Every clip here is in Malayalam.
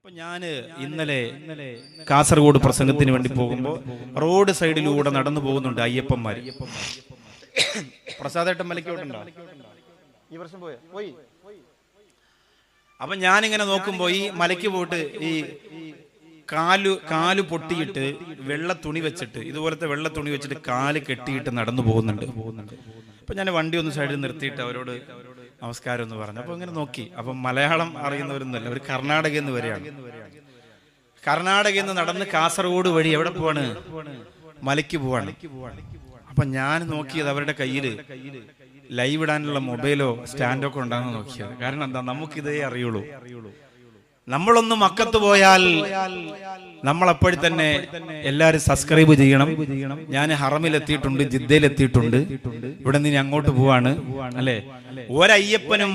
അപ്പൊ ഞാൻ ഇന്നലെ കാസർഗോഡ് പ്രസംഗത്തിന് വേണ്ടി പോകുമ്പോൾ റോഡ് സൈഡിലൂടെ നടന്നു പോകുന്നുണ്ട് അയ്യപ്പന്മാര്. പ്രസാദേട്ടൻ മലക്കോട്ടുണ്ടോ ഈ വർഷം പോയോ? പോയി. അപ്പൊ ഞാനിങ്ങനെ നോക്കുമ്പോ ഈ മലയ്ക്ക് പോയിട്ട് ഈ കാലു കാലു പൊട്ടിയിട്ട് വെള്ള തുണി വെച്ചിട്ട് ഇതുപോലത്തെ വെള്ള തുണി വെച്ചിട്ട് കാൽ കെട്ടിയിട്ട് നടന്നു പോകുന്നുണ്ട്. അപ്പൊ ഞാൻ വണ്ടി ഒന്ന് സൈഡിൽ നിർത്തിയിട്ട് അവരോട് നമസ്കാരം എന്ന് പറഞ്ഞു. അപ്പൊ ഇങ്ങനെ നോക്കി. അപ്പൊ മലയാളം അറിയുന്നവരൊന്നുമല്ല ഒരു കർണാടക എന്ന് വരെയാണ് കർണാടക എന്ന് നടന്ന് കാസർഗോഡ് വഴി എവിടെ പോവാണ്? മലയ്ക്ക് പോവാണ്. അപ്പൊ ഞാൻ നോക്കിയത് അവരുടെ കയ്യിൽ ലൈവ് ഇടാനുള്ള മൊബൈലോ സ്റ്റാൻഡോ ഒക്കെ ഉണ്ടാകുന്ന നോക്കിയത്. കാരണം എന്താ നമുക്കിതേ അറിയുള്ളൂ. നമ്മളൊന്ന് മക്കത്ത് പോയാൽ നമ്മൾ തന്നെ എല്ലാരും സബ്സ്ക്രൈബ് ചെയ്യണം. ഞാൻ ഹറമിൽ എത്തിയിട്ടുണ്ട് ജിദ്ദയിൽ എത്തിയിട്ടുണ്ട് ഇവിടെ നിന്ന് അങ്ങോട്ട് പോവാണ് അല്ലെ? ഒരയ്യപ്പനും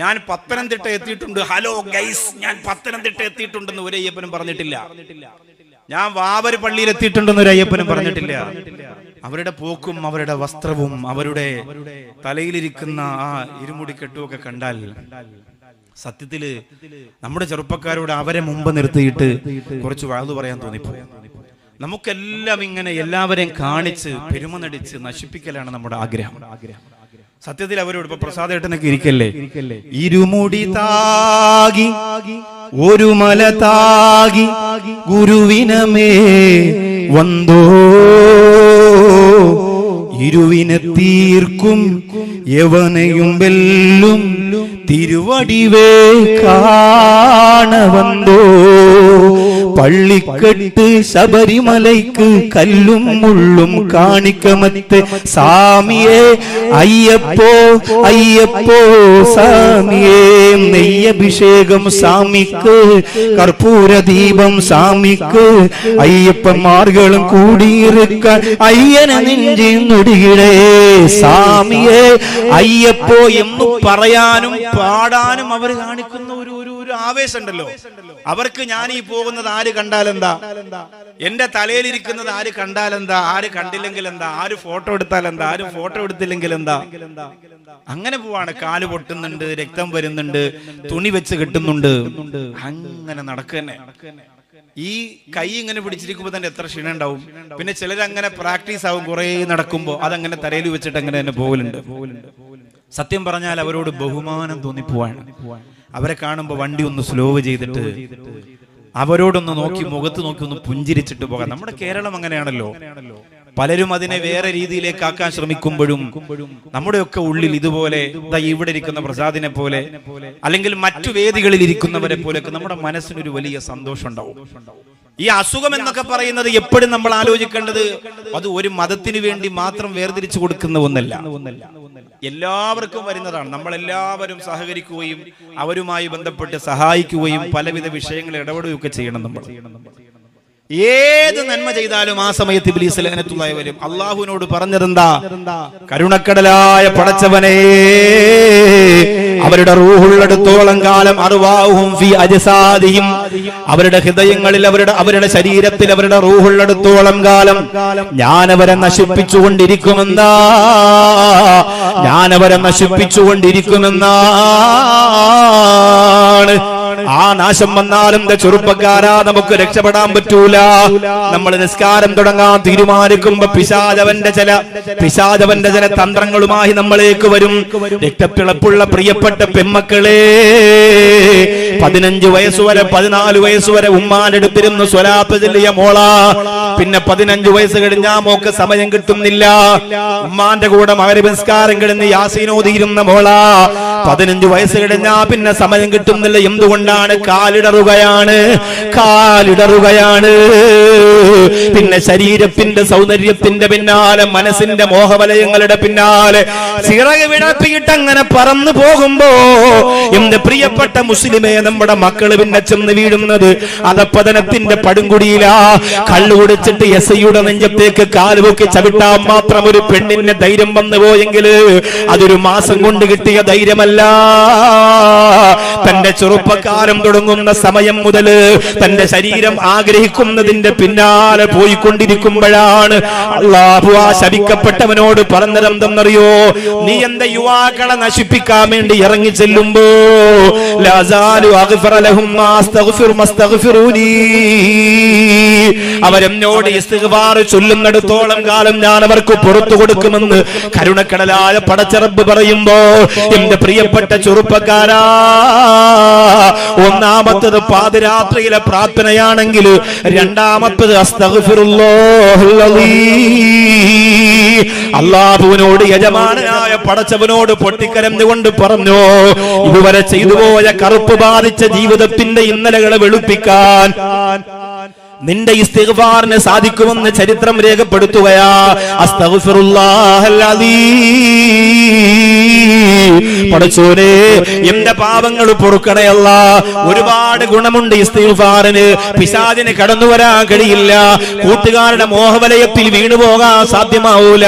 ഞാൻ പത്തനംതിട്ട എത്തിയിട്ടുണ്ട്. ഹലോ ഗൈസ് ഞാൻ പത്തനംതിട്ട എത്തിയിട്ടുണ്ടെന്ന് ഒരു അയ്യപ്പനും പറഞ്ഞിട്ടില്ല. ഞാൻ വാവര് പള്ളിയിൽ എത്തിയിട്ടുണ്ടെന്ന് ഒരു അയ്യപ്പനും പറഞ്ഞിട്ടില്ല. അവരുടെ പോക്കും അവരുടെ വസ്ത്രവും അവരുടെ തലയിലിരിക്കുന്ന ആ ഇരുമുടി കെട്ടുമൊക്കെ കണ്ടാൽ സത്യത്തിൽ നമ്മുടെ ചെറുപ്പക്കാരോട് അവരെ മുമ്പ് നിർത്തിയിട്ട് കുറച്ച് വാഴ്ന്നു പറയാൻ തോന്നിപ്പോ നമുക്കെല്ലാം ഇങ്ങനെ എല്ലാവരെയും കാണിച്ച് പെരുമ നടിച്ച് നശിപ്പിക്കലാണ് നമ്മുടെ ആഗ്രഹം. സത്യത്തിൽ അവരോട് ഇപ്പൊ പ്രസാദേട്ടനൊക്കെ ഇരിക്കല്ലേ? ഇരുമുടി താകി ഒരു മല താകി ഗുരുവിനമേ വന്തോ ഇരുവിനെ തീർക്കും യവനയും വെല്ലും തിരുവടിവേ കാണവന്തോ പള്ളിക്കെട്ട് ശബരിമലയ്ക്ക് കല്ലും മുള്ളും കാണിക്കമത്ത് സാമിയെ അയ്യപ്പോ അയ്യപ്പോ സാമിയേ നെയ്യഭിഷേകം സാമിക്ക് കർപ്പൂര ദീപം സാമിക്ക് അയ്യപ്പന്മാർകളും കൂടിയിരുക്ക അയ്യനെ നെഞ്ചി നൊടിയിടേ. സാമിയെ അയ്യപ്പോ എന്ന് പറയാനും പാടാനും അവർ കാണിക്കുന്ന ഒരു ഒരു ആവേശമുണ്ടല്ലോ. അവർക്ക് ഞാൻ ഈ പോകുന്നത് ആര് കണ്ടാലെന്താ? എന്റെ തലയിലിരിക്കുന്നത് ആര് കണ്ടാലെന്താ? ആര് കണ്ടില്ലെങ്കിൽ എന്താ ആര് ഫോട്ടോ എടുത്താൽ എന്താ ആര് ഫോട്ടോ എടുത്തില്ലെങ്കിൽ എന്താ അങ്ങനെ പോവാണ്. കാൽ പൊട്ടുന്നുണ്ട് രക്തം വരുന്നുണ്ട് തുണി വെച്ച് കിട്ടുന്നുണ്ട്. അങ്ങനെ നടക്കന്നെ. ഈ കൈ ഇങ്ങനെ പിടിച്ചിരിക്കുമ്പോ തന്നെ എത്ര ക്ഷീണം ഉണ്ടാവും. പിന്നെ ചിലരങ്ങനെ പ്രാക്ടീസ് ആവും കുറെ നടക്കുമ്പോ. അതങ്ങനെ തലയിൽ വെച്ചിട്ട് അങ്ങനെ തന്നെ പോകലുണ്ട്. സത്യം പറഞ്ഞാൽ അവരോട് ബഹുമാനം തോന്നിപ്പോവാണ്. അവരെ കാണുമ്പോൾ വണ്ടി ഒന്ന് സ്ലോവ് ചെയ്തിട്ട് അവരോടൊന്ന് നോക്കി മുഖത്ത് നോക്കി ഒന്ന് പുഞ്ചിരിച്ചിട്ട് പോകാം. നമ്മുടെ കേരളം അങ്ങനെയാണല്ലോ. പലരും അതിനെ വേറെ രീതിയിലേക്ക് ആക്കാൻ ശ്രമിക്കുമ്പോഴും നമ്മുടെയൊക്കെ ഉള്ളിൽ ഇതുപോലെ ഇവിടെ ഇരിക്കുന്ന പ്രസാദിനെ പോലെ അല്ലെങ്കിൽ മറ്റു വേദികളിൽ ഇരിക്കുന്നവരെ പോലെയൊക്കെ നമ്മുടെ മനസ്സിനൊരു വലിയ സന്തോഷം ഉണ്ടാവും. ഈ അസുഖം എന്നൊക്കെ പറയുന്നത് എപ്പോഴും നമ്മൾ ആലോചിക്കേണ്ടത് അത് ഒരു മതത്തിന് വേണ്ടി മാത്രം വേർതിരിച്ചു കൊടുക്കുന്ന ഒന്നല്ല. എല്ലാവർക്കും വരുന്നതാണ്. നമ്മൾ എല്ലാവരും സഹകരിക്കുകയും അവരുമായി ബന്ധപ്പെട്ട് സഹായിക്കുകയും പലവിധ വിഷയങ്ങൾ ഇടപെടുകയൊക്കെ ചെയ്യണം നമ്മൾ. ഏത് നന്മ ചെയ്താലും ആ സമയത്ത് ഇബ്ലീസ് ലഹനത്തുള്ളായി വരും അള്ളാഹുവിനോട് പറഞ്ഞതെന്താ? കരുണക്കടലായ പടച്ചവനെ അവരുടെ റൂഹുള്ളടത്തോളം കാലം അറുവാഹും ഫി അജസാദിയും അവരുടെ ഹൃദയങ്ങളിൽ അവരുടെ അവരുടെ ശരീരത്തിൽ അവരുടെ റൂഹുള്ളടത്തോളം കാലം ഞാൻ അവരെ നശിപ്പിച്ചുകൊണ്ടിരിക്കുമെന്നാ. ഞാൻ അവരെ നശിപ്പിച്ചുകൊണ്ടിരിക്കുമെന്നാണ്. ആ നാശം വന്നാലും ചെറുപ്പക്കാരാ നമുക്ക് രക്ഷപ്പെടാൻ പറ്റൂല. നമ്മൾ നിസ്കാരം തുടങ്ങാൻ തീരുമാനിക്കുമ്പോ പിശാചവന്റെ ചില പിശാചവന്റെ ചില തന്ത്രങ്ങളുമായി നമ്മളേക്ക് വരും. രക്തപ്പിളപ്പുള്ള പ്രിയപ്പെട്ട പെമ്മക്കളെ പതിനഞ്ച് വയസ്സുവരെ പതിനാല് വയസ്സുവരെ ഉമ്മാനെടുത്തിരുന്നു സ്വലാപ്പ് ചെല്ലിയ മോള. പിന്നെ പതിനഞ്ച് വയസ്സ് കഴിഞ്ഞാ മോക്ക് സമയം കിട്ടുന്നില്ല. ഉമ്മാന്റെ കൂടെ മകരപുരസ്കാരം കിടന്ന് യാസീനോദിയിരുന്ന മോള. പതിനഞ്ച് വയസ്സ് കഴിഞ്ഞാ പിന്നെ സമയം കിട്ടുന്നില്ല. എന്തുകൊണ്ടാണ്? കാലിടറുകയാണ്. കാലിടറുകയാണ്. പിന്നെ ശരീരത്തിന്റെ സൗന്ദര്യത്തിന്റെ പിന്നാലെ മനസ്സിന്റെ മോഹവലയങ്ങളുടെ പിന്നാലെ ചിറക് വിടപ്പിയിട്ട് അങ്ങനെ പറന്നു പോകുമ്പോ എന്റെ പ്രിയപ്പെട്ട മുസ്ലിമേ നമ്മുടെ മക്കൾ പിന്നെ ചെന്ന് വീഴുന്നത് അതപ്പതനത്തിന്റെ പടുങ്കുടിയിലാ. കള്ളു കുടിച്ചിട്ട് എസ് ഐയുടെ നെഞ്ചത്തേക്ക് കാലുപൊക്കി ചവിട്ടാൻ മാത്രം ഒരു പെണ്ണിന് ധൈര്യം വന്നു പോയെങ്കിൽ അതൊരു മാസം കൊണ്ട് കിട്ടിയ ധൈര്യമല്ല. തന്റെ ചെറുപ്പക്കാരം തുടങ്ങുന്ന സമയം മുതൽ തന്റെ ശരീരം ആഗ്രഹിക്കുന്നതിന്റെ പിന്നാലെ പോയിക്കൊണ്ടിരിക്കുമ്പോഴാണ് അള്ളാഹു ആ ശപിക്കപ്പെട്ടവനോട് പറഞ്ഞതെന്തെന്നറിയോ നീ എന്റെ യുവാക്കളെ നശിപ്പിക്കാൻ വേണ്ടി ഇറങ്ങി ചെല്ലുമ്പോ ലാസാലു ഇസ്തിഗ്ഫാർ ചൊല്ലുന്നിടത്തോളം കാലം ഞാൻ അവർക്ക് പുറത്തു കൊടുക്കുമെന്ന് കരുണക്കടലായ പടച്ചറബ് പറയുമ്പോ എന്റെ പ്രിയപ്പെട്ട ചെറുപ്പക്കാരാ ഒന്നാമത്തത് പാതിരാത്രിയിലെ പ്രാർത്ഥനയാണെങ്കിൽ രണ്ടാമത്തത് അള്ളാഹുവിനോട് യജമാനായ പടച്ചവനോട് പൊട്ടിക്കരന്നുകൊണ്ട് പറഞ്ഞു ഇതുവരെ ചെയ്തു പോയ കറുപ്പ് ബാധിച്ച ജീവിതത്തിന്റെ ഇന്നലകളെ വെളുപ്പിക്കാൻ നിന്റെ ഇസ്തിഗ്ഫാറിന് സാധിക്കുമെന്ന് ചരിത്രം രേഖപ്പെടുത്തുകയാ. പടച്ചോനെ എന്റെ പാപങ്ങൾ പൊറുക്കണയല്ല ഒരുപാട് ഗുണമുണ്ട് ഇസ്തിഗ്ഫാറിന്. പിശാദിന് കടന്നു വരാൻ കഴിയില്ല. കൂട്ടുകാരുടെ മോഹവലയത്തിൽ വീണുപോകാൻ സാധ്യമാവൂല.